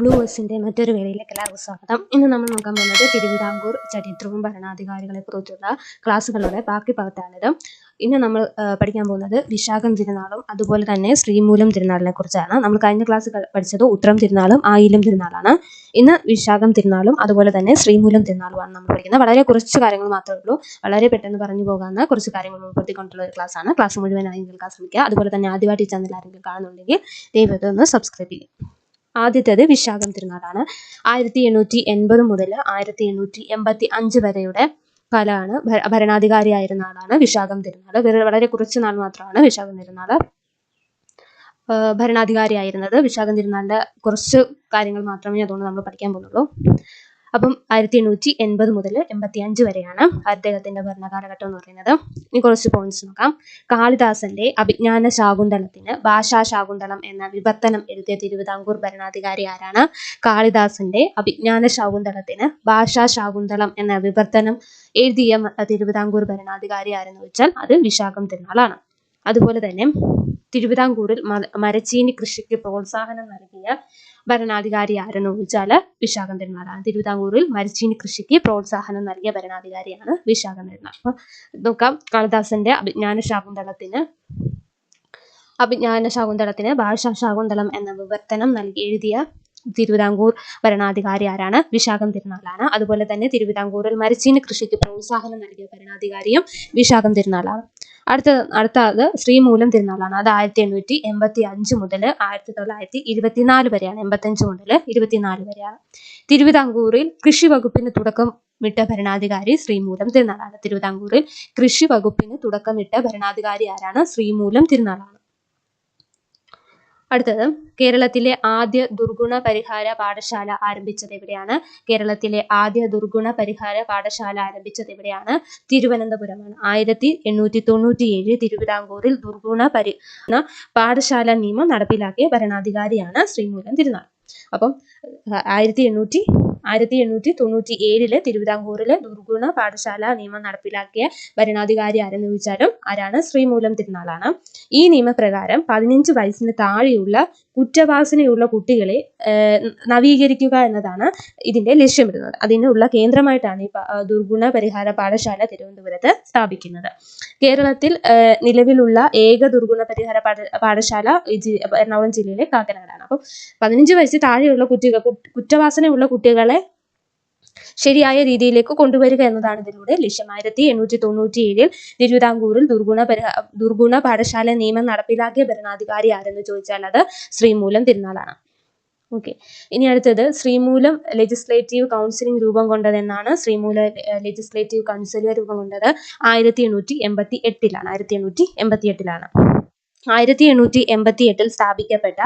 Blue ബസിന്റെ മറ്റൊരു വേളയിലേക്ക് എല്ലാവർക്കും സ്വാഗതം. ഇന്ന് നമ്മൾ നോക്കാൻ പോകുന്നത് തിരുവിതാംകൂർ ചരിത്രവും ഭരണാധികാരികളെ കുറിച്ചുള്ള ക്ലാസ്സുകളുടെ ബാക്കി ഭാഗത്താണിത്. ഇന്ന് നമ്മൾ പഠിക്കാൻ പോകുന്നത് വിശാഖം തിരുനാളും അതുപോലെ തന്നെ ശ്രീമൂലം തിരുനാളിനെ കുറിച്ചാണ്. നമ്മൾ കഴിഞ്ഞ ക്ലാസ് പഠിച്ചത് ഉത്രം തിരുനാളും ആയില്യം തിരുനാളാണ്. ഇന്ന് വിശാഖം തിരുനാളും അതുപോലെ തന്നെ ശ്രീമൂലം തിരുനാളുമാണ് നമ്മൾ പഠിക്കുന്നത്. വളരെ കുറച്ച് കാര്യങ്ങൾ മാത്രമേ ഉള്ളൂ. വളരെ പെട്ടെന്ന് പറഞ്ഞു പോകാവുന്ന കുറച്ച് കാര്യങ്ങൾ ഉൾപ്പെടുത്തിക്കൊണ്ടുള്ള ഒരു ക്ലാസ്സാണ്. ക്ലാസ് മുഴുവനായി കേൾക്കാൻ ശ്രമിക്കുക. അതുപോലെ തന്നെ ആദ്യമായിട്ട് ഈ ചാനൽ ആരെങ്കിലും കാണുന്നുണ്ടെങ്കിൽ ദയവായിട്ട് സബ്സ്ക്രൈബ് ചെയ്യുക. ആദ്യത്തേത് വിശാഖം തിരുനാളാണ്. ആയിരത്തി എണ്ണൂറ്റി എൺപത് മുതൽ ആയിരത്തി എണ്ണൂറ്റി എൺപത്തി അഞ്ച് വരെയുടെ കാലമാണ്. ഭരണാധികാരിയായിരുന്ന ആളാണ് വിശാഖം തിരുനാൾ. വളരെ കുറച്ച് നാൾ മാത്രമാണ് വിശാഖം തിരുനാൾ. ഭരണാധികാരിയായിരുന്നത് വിശാഖം തിരുനാളിന്റെ കുറച്ച് കാര്യങ്ങൾ മാത്രമേ അതുകൊണ്ട് നമ്മൾ പഠിക്കാൻ പോകുന്നുള്ളൂ. അപ്പം ആയിരത്തി എണ്ണൂറ്റി എൺപത് മുതൽ എൺപത്തി അഞ്ച് വരെയാണ് അദ്ദേഹത്തിന്റെ ഭരണകാലഘട്ടം എന്ന് പറയുന്നത്. ഇനി കുറച്ച് പോയിന്റ്സ് നോക്കാം. കാളിദാസന്റെ അഭിജ്ഞാന ശാകുന്തളത്തിന് ഭാഷാ ശാകുന്തളം എന്ന വിവർത്തനം എഴുതിയ തിരുവിതാംകൂർ ഭരണാധികാരി ആരാണ്? കാളിദാസന്റെ അഭിജ്ഞാന ശാകുന്തളത്തിന് ഭാഷാ ശാകുന്തളം എന്ന വിവർത്തനം എഴുതിയ തിരുവിതാംകൂർ ഭരണാധികാരി ആരെന്ന് വെച്ചാൽ അത് വിശാഖം തിരുനാളാണ്. അതുപോലെ തന്നെ തിരുവിതാംകൂറിൽ മരച്ചീനി കൃഷിക്ക് പ്രോത്സാഹനം നൽകിയ ഭരണാധികാരി ആരെന്ന് ചോദിച്ചാൽ വിശാഖം തിരുനാളാണ് തിരുവിതാംകൂറിൽ മരച്ചീനി കൃഷിക്ക് പ്രോത്സാഹനം നൽകിയ ഭരണാധികാരിയാണ് വിശാഖം തിരുനാൾ അപ്പൊ നോക്കാം കാളിദാസന്റെ അഭിജ്ഞാന ശാകുന്തളത്തിന് അഭിജ്ഞാന ശാകുന്തളത്തിന് ഭാഷാ ശാകുന്തളം എന്ന വിവർത്തനം നൽകി എഴുതിയ തിരുവിതാംകൂർ ഭരണാധികാരി ആരാണ്? വിശാഖം തിരുനാളാണ്. അതുപോലെ തന്നെ തിരുവിതാംകൂറിൽ മരച്ചീനി കൃഷിക്ക് പ്രോത്സാഹനം നൽകിയ ഭരണാധികാരിയും വിശാഖം തിരുനാളാണ്. അടുത്ത അടുത്തത് ശ്രീമൂലം തിരുനാളാണ് അത് ആയിരത്തി എണ്ണൂറ്റി എൺപത്തി അഞ്ച് മുതൽ ആയിരത്തി തൊള്ളായിരത്തി ഇരുപത്തിനാല് വരെയാണ്. എൺപത്തഞ്ച് മുതൽ ഇരുപത്തിനാല് വരെയാണ്. തിരുവിതാംകൂറിൽ കൃഷി വകുപ്പിന് തുടക്കം വിട്ട ഭരണാധികാരി ശ്രീമൂലം തിരുനാളാണ്. തിരുവിതാംകൂറിൽ കൃഷി വകുപ്പിന് തുടക്കമിട്ട ഭരണാധികാരി ആരാണ്? ശ്രീമൂലം തിരുനാളാണ്. അടുത്തത് കേരളത്തിലെ ആദ്യ ദുർഗുണ പരിഹാര പാഠശാല ആരംഭിച്ചത് എവിടെയാണ്? കേരളത്തിലെ ആദ്യ ദുർഗുണ പരിഹാര പാഠശാല ആരംഭിച്ചത് എവിടെയാണ്? തിരുവനന്തപുരമാണ്. ആയിരത്തി എണ്ണൂറ്റി തൊണ്ണൂറ്റി ഏഴ് തിരുവിതാംകൂറിൽ ദുർഗുണ പരി പാഠശാല നിയമം നടപ്പിലാക്കിയ ഭരണാധികാരിയാണ് ശ്രീമൂലം തിരുനാൾ. അപ്പം ആയിരത്തി എണ്ണൂറ്റി ആയിരത്തി എണ്ണൂറ്റി തൊണ്ണൂറ്റി ഏഴിൽ തിരുവിതാംകൂറിലെ ദുർഗുണ പാഠശാല നിയമം നടപ്പിലാക്കിയ ഭരണാധികാരി ആരെന്ന് ചോദിച്ചാലും ആരാണ് ശ്രീമൂലം തിരുനാളാണ്. ഈ നിയമപ്രകാരം പതിനഞ്ച് വയസ്സിന് താഴെയുള്ള കുറ്റവാസനയുള്ള കുട്ടികളെ നവീകരിക്കുക എന്നതാണ് ഇതിന്റെ ലക്ഷ്യമിടുന്നത്. അതിനുള്ള കേന്ദ്രമായിട്ടാണ് ഈ ദുർഗുണ പരിഹാര പാഠശാല തിരുവനന്തപുരത്ത് സ്ഥാപിക്കുന്നത്. കേരളത്തിൽ നിലവിലുള്ള ഏക ദുർഗുണ പരിഹാര പാഠശാല എറണാകുളം ജില്ലയിലെ കാക്കനാടാണ്. അപ്പം പതിനഞ്ച് വയസ്സിൽ താഴെയുള്ള കുട്ടികൾ കുറ്റവാസനയുള്ള കുട്ടികളെ ശരിയായ രീതിയിലേക്ക് കൊണ്ടുവരിക എന്നതാണ് ഇതിലൂടെ ലക്ഷ്യം ആയിരത്തി എണ്ണൂറ്റി തൊണ്ണൂറ്റി ഏഴിൽ തിരുവിതാംകൂറിൽ ദുർഗുണ ദുർഗുണ പാഠശാല നിയമം നടപ്പിലാക്കിയ ഭരണാധികാരി ആരെന്ന് ചോദിച്ചാൽ അത് ശ്രീമൂലം തിരുനാളാണ്. ഓക്കെ ഇനി അടുത്തത് ശ്രീമൂലം ലെജിസ്ലേറ്റീവ് കൗൺസിലിംഗ് രൂപം കൊണ്ടതെന്നാണ് ശ്രീമൂല ലെജിസ്ലേറ്റീവ് കൗൺസിലിംഗ് രൂപം കൊണ്ടത് ആയിരത്തി എണ്ണൂറ്റി എൺപത്തി എട്ടിലാണ് ആയിരത്തി എണ്ണൂറ്റി എൺപത്തി എട്ടിലാണ് ആയിരത്തി എണ്ണൂറ്റി എൺപത്തി എട്ടിൽ സ്ഥാപിക്കപ്പെട്ട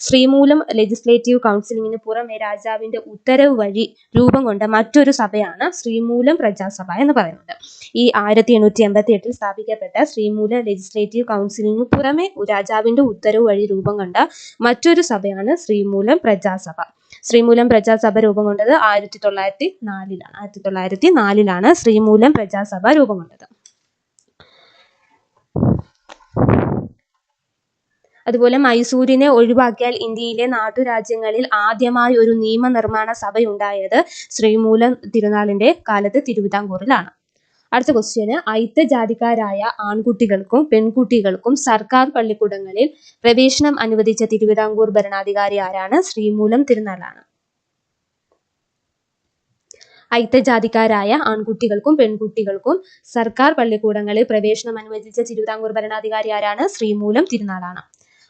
ശ്രീമൂലം ലെജിസ്ലേറ്റീവ് കൗൺസിലിങ്ങിന് പുറമെ രാജാവിന്റെ ഉത്തരവ് വഴി രൂപം കൊണ്ട മറ്റൊരു സഭയാണ് ശ്രീമൂലം പ്രജാസഭ എന്ന് പറയുന്നത്. ഈ ആയിരത്തി എണ്ണൂറ്റി എൺപത്തി എട്ടിൽ സ്ഥാപിക്കപ്പെട്ട ശ്രീമൂലം ലെജിസ്ലേറ്റീവ് കൗൺസിലിന് പുറമെ രാജാവിന്റെ ഉത്തരവ് വഴി രൂപം കൊണ്ട മറ്റൊരു സഭയാണ് ശ്രീമൂലം പ്രജാസഭ. ശ്രീമൂലം പ്രജാസഭ രൂപം കൊണ്ടത് ആയിരത്തി തൊള്ളായിരത്തി നാലിലാണ് ആയിരത്തി തൊള്ളായിരത്തി നാലിലാണ് ശ്രീമൂലം പ്രജാസഭ രൂപം കൊണ്ടത്. അതുപോലെ മൈസൂരിനെ ഒഴിവാക്കിയാൽ ഇന്ത്യയിലെ നാട്ടുരാജ്യങ്ങളിൽ ആദ്യമായി ഒരു നിയമനിർമ്മാണ സഭയുണ്ടായത് ശ്രീമൂലം തിരുനാളിന്റെ കാലത്ത് തിരുവിതാംകൂറിലാണ്. അടുത്ത ക്വസ്റ്റ്യന് അയിത്ത ജാതിക്കാരായ ആൺകുട്ടികൾക്കും പെൺകുട്ടികൾക്കും സർക്കാർ പള്ളിക്കൂടങ്ങളിൽ പ്രവേശനം അനുവദിച്ച തിരുവിതാംകൂർ ഭരണാധികാരി ആരാണ്? ശ്രീമൂലം തിരുനാളാണ്. അയിത്ത ജാതിക്കാരായ ആൺകുട്ടികൾക്കും പെൺകുട്ടികൾക്കും സർക്കാർ പള്ളിക്കൂടങ്ങളിൽ പ്രവേശനം അനുവദിച്ച തിരുവിതാംകൂർ ഭരണാധികാരി ആരാണ്? ശ്രീമൂലം തിരുനാളാണ്.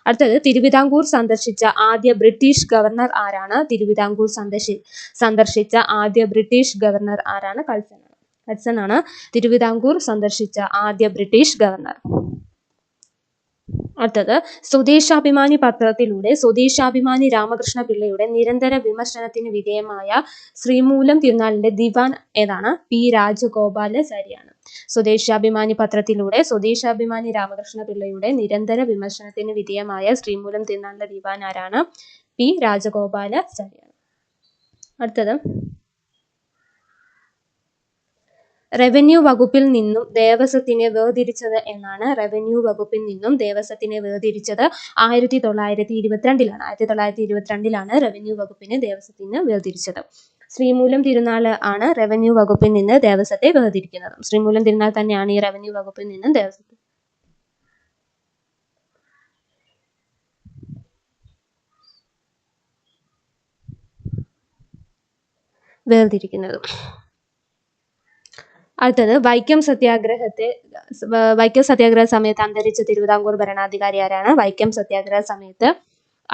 അടുത്തത് തിരുവിതാംകൂർ സന്ദർശിച്ച ആദ്യ ബ്രിട്ടീഷ് ഗവർണർ ആരാണ്? തിരുവിതാംകൂർ സന്ദർശി സന്ദർശിച്ച ആദ്യ ബ്രിട്ടീഷ് ഗവർണർ ആരാണ്? കൾസൺ കൾസൺ ആണ് തിരുവിതാംകൂർ സന്ദർശിച്ച ആദ്യ ബ്രിട്ടീഷ് ഗവർണർ. അടുത്തത് സ്വദേശാഭിമാനി പത്രത്തിലൂടെ സ്വദേശാഭിമാനി രാമകൃഷ്ണ പിള്ളയുടെ നിരന്തര വിമർശനത്തിന് വിധേയമായ ശ്രീമൂലം തിരുനാളിന്റെ ദിവാൻ ഏതാണ്? പി. രാജഗോപാലാചാര്യാണ് സ്വദേശാഭിമാനി പത്രത്തിലൂടെ സ്വദേശാഭിമാനി രാമകൃഷ്ണ പിള്ളയുടെ നിരന്തര വിമർശനത്തിന് വിധേയമായ ശ്രീമൂലം തിരുനാളിന്റെ ദിവാൻ ആരാണ്? പി. രാജഗോപാലാചാര്യാണ് അടുത്തത് റവന്യൂ വകുപ്പിൽ നിന്നും ദേവസ്വത്തിനെ വേർതിരിച്ചത് എന്നാണ് റവന്യൂ വകുപ്പിൽ നിന്നും ദേവസ്വത്തിനെ വേർതിരിച്ചത്. ആയിരത്തി തൊള്ളായിരത്തി ഇരുപത്തിരണ്ടിലാണ് ആയിരത്തി തൊള്ളായിരത്തി ഇരുപത്തിരണ്ടിലാണ് റവന്യൂ വകുപ്പിനെ ദേവസ്വത്തിന് വേർതിരിച്ചത്. ശ്രീമൂലം തിരുനാൾ ആണ് റവന്യൂ വകുപ്പിൽ നിന്ന് ദേവസ്വത്തെ വേർതിരിക്കുന്നത്. ശ്രീമൂലം തിരുനാൾ തന്നെയാണ് ഈ റവന്യൂ വകുപ്പിൽ നിന്നും ദേവസ്വത്തെ വേർതിരിക്കുന്നത്. അടുത്തത് വൈക്കം സത്യാഗ്രഹത്തെ വൈക്കം സത്യാഗ്രഹ സമയത്ത് അന്തരിച്ച തിരുവിതാംകൂർ ഭരണാധികാരി ആരാണ്? വൈക്കം സത്യാഗ്രഹ സമയത്ത്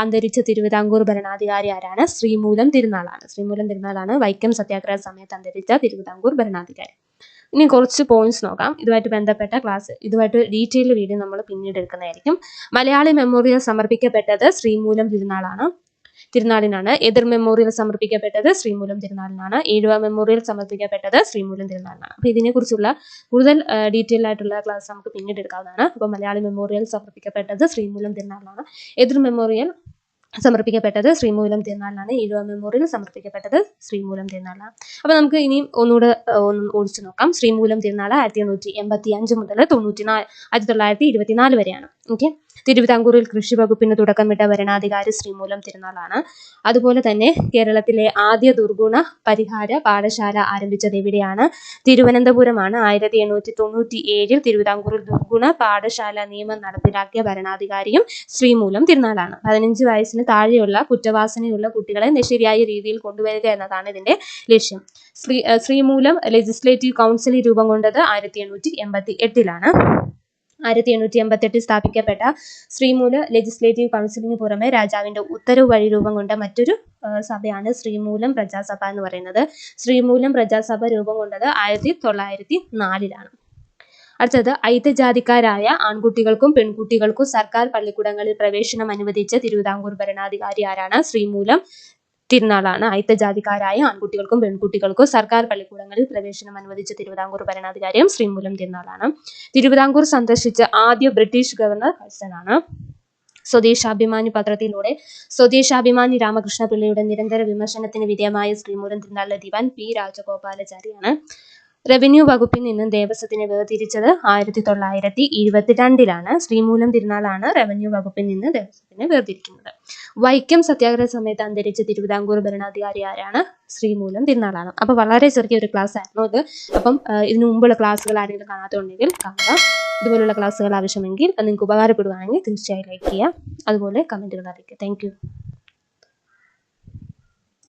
അന്തരിച്ച തിരുവിതാംകൂർ ഭരണാധികാരി ആരാണ്? ശ്രീമൂലം തിരുനാളാണ്. ശ്രീമൂലം തിരുനാളാണ് വൈക്കം സത്യാഗ്രഹ സമയത്ത് അന്തരിച്ച തിരുവിതാംകൂർ ഭരണാധികാരി. ഇനി കുറച്ച് പോയിന്റ്സ് നോക്കാം. ഇതുമായിട്ട് ബന്ധപ്പെട്ട ക്ലാസ് ഇതുമായിട്ട് ഡീറ്റെയിൽ വീഡിയോ നമ്മൾ പിന്നീട് എടുക്കുന്നതായിരിക്കും. മലയാളി മെമ്മോറിയൽ സമർപ്പിക്കപ്പെട്ടത് ശ്രീമൂലം തിരുനാളാണ്. തിരുനാളിനാണ് എതിർ മെമ്മോറിയൽ സമർപ്പിക്കപ്പെട്ടത്. ശ്രീമൂലം തിരുനാളിനാണ്. ഈഴവ മെമ്മോറിയൽ സമർപ്പിക്കപ്പെട്ടത് ശ്രീമൂലം തിരുനാളിനാണ്. അപ്പോൾ ഇതിനെക്കുറിച്ചുള്ള കൂടുതൽ ഡീറ്റെയിൽ ആയിട്ടുള്ള ക്ലാസ് നമുക്ക് പിന്നീട് എടുക്കാവുന്നതാണ്. അപ്പോൾ മലയാളി മെമ്മോറിയൽ സമർപ്പിക്കപ്പെട്ടത് ശ്രീമൂലം തിരുനാളിനാണ്. എതിർ മെമ്മോറിയൽ സമർപ്പിക്കപ്പെട്ടത് ശ്രീമൂലം തിരുനാളിനാണ്. ഈഴവ മെമ്മോറിയൽ സമർപ്പിക്കപ്പെട്ടത് ശ്രീമൂലം തിരുനാളാണ് അപ്പോൾ നമുക്ക് ഇനിയും ഒന്നുകൂടെ ഒന്ന് ഓടിച്ചു നോക്കാം. ശ്രീമൂലം തിരുനാൾ ആയിരത്തി എണ്ണൂറ്റി എൺപത്തി അഞ്ച് മുതൽ തൊണ്ണൂറ്റി നാല് ആയിരത്തി തൊള്ളായിരത്തി ഇരുപത്തിനാല് വരെയാണ്. ഓക്കെ? തിരുവിതാംകൂറിൽ കൃഷി വകുപ്പിന് തുടക്കമിട്ട ഭരണാധികാരി ശ്രീമൂലം തിരുനാളാണ്. അതുപോലെ തന്നെ കേരളത്തിലെ ആദ്യ ദുർഗുണ പരിഹാര പാഠശാല ആരംഭിച്ചത് എവിടെയാണ്? തിരുവനന്തപുരമാണ്. ആയിരത്തി എണ്ണൂറ്റി തൊണ്ണൂറ്റി ഏഴിൽ തിരുവിതാംകൂറിൽ ദുർഗുണ പാഠശാല നിയമം നടപ്പിലാക്കിയ ഭരണാധികാരിയും ശ്രീമൂലം തിരുനാളാണ്. പതിനഞ്ച് വയസ്സിന് താഴെയുള്ള കുറ്റവാസനയുള്ള കുട്ടികളെ ശരിയായ രീതിയിൽ കൊണ്ടുവരിക എന്നതാണ് ഇതിന്റെ ലക്ഷ്യം. ശ്രീ ശ്രീമൂലം ലെജിസ്ലേറ്റീവ് കൗൺസിൽ രൂപം കൊണ്ടത് ആയിരത്തി എണ്ണൂറ്റി എൺപത്തി എട്ടിലാണ്. ആയിരത്തി എണ്ണൂറ്റി എൺപത്തി എട്ടിൽ സ്ഥാപിക്കപ്പെട്ട ശ്രീമൂല ലെജിസ്ലേറ്റീവ് കൗൺസിലിന് പുറമെ രാജാവിന്റെ ഉത്തരവ് വഴി രൂപം കൊണ്ട മറ്റൊരു സഭയാണ് ശ്രീമൂലം പ്രജാസഭ എന്ന് പറയുന്നത്. ശ്രീമൂലം പ്രജാസഭ രൂപം കൊണ്ടത് ആയിരത്തി തൊള്ളായിരത്തി നാലിലാണ് അടുത്തത് ഐത്യജാതിക്കാരായ ആൺകുട്ടികൾക്കും പെൺകുട്ടികൾക്കും സർക്കാർ പള്ളിക്കൂടങ്ങളിൽ പ്രവേശനം അനുവദിച്ച തിരുവിതാംകൂർ ഭരണാധികാരി ആരാണ്? ശ്രീമൂലം തിരുനാളാണ്. അയിത്തജാതിക്കാരായ ആൺകുട്ടികൾക്കും പെൺകുട്ടികൾക്കും സർക്കാർ പള്ളിക്കൂടങ്ങളിൽ പ്രവേശനം അനുവദിച്ച തിരുവിതാംകൂർ ഭരണാധികാരിയും ശ്രീമൂലം തിരുനാളാണ്. തിരുവിതാംകൂർ സന്ദർശിച്ച ആദ്യ ബ്രിട്ടീഷ് ഗവർണർ ഹഡ്സൺ ആണ് സ്വദേശാഭിമാനി പത്രത്തിലൂടെ സ്വദേശാഭിമാനി രാമകൃഷ്ണപിള്ളയുടെ നിരന്തര വിമർശനത്തിന് വിധേയമായ ശ്രീമൂലം തിരുനാളിലെ ദിവാൻ പി രാജഗോപാലാചാരിയാണ്. റവന്യൂ വകുപ്പിൽ നിന്നും ദേവസ്വത്തിനെ വേർതിരിച്ചത് ആയിരത്തി തൊള്ളായിരത്തി ഇരുപത്തിരണ്ടിലാണ്. ശ്രീമൂലം തിരുനാളാണ് റവന്യൂ വകുപ്പിൽ നിന്ന് ദേവസ്വത്തിനെ വേർതിരിക്കുന്നത് വൈക്കം സത്യാഗ്രഹ സമയത്ത് അന്തരിച്ച തിരുവിതാംകൂർ ഭരണാധികാരി ആരാണ്? ശ്രീമൂലം തിരുനാളാണ്. അപ്പോൾ വളരെ ചെറിയ ഒരു ക്ലാസ് ആയിരുന്നു ഇത്. അപ്പം ഇതിനു മുമ്പുള്ള ക്ലാസ്സുകൾ ആരെങ്കിലും കാണാത്തുണ്ടെങ്കിൽ കാണുക ഇതുപോലുള്ള ക്ലാസ്സുകൾ ആവശ്യമെങ്കിൽ നിങ്ങൾക്ക് ഉപകാരപ്പെടുകയാണെങ്കിൽ തീർച്ചയായും ലൈക്ക് ചെയ്യുക. അതുപോലെ കമന്റുകൾ അറിയിക്കുക. താങ്ക്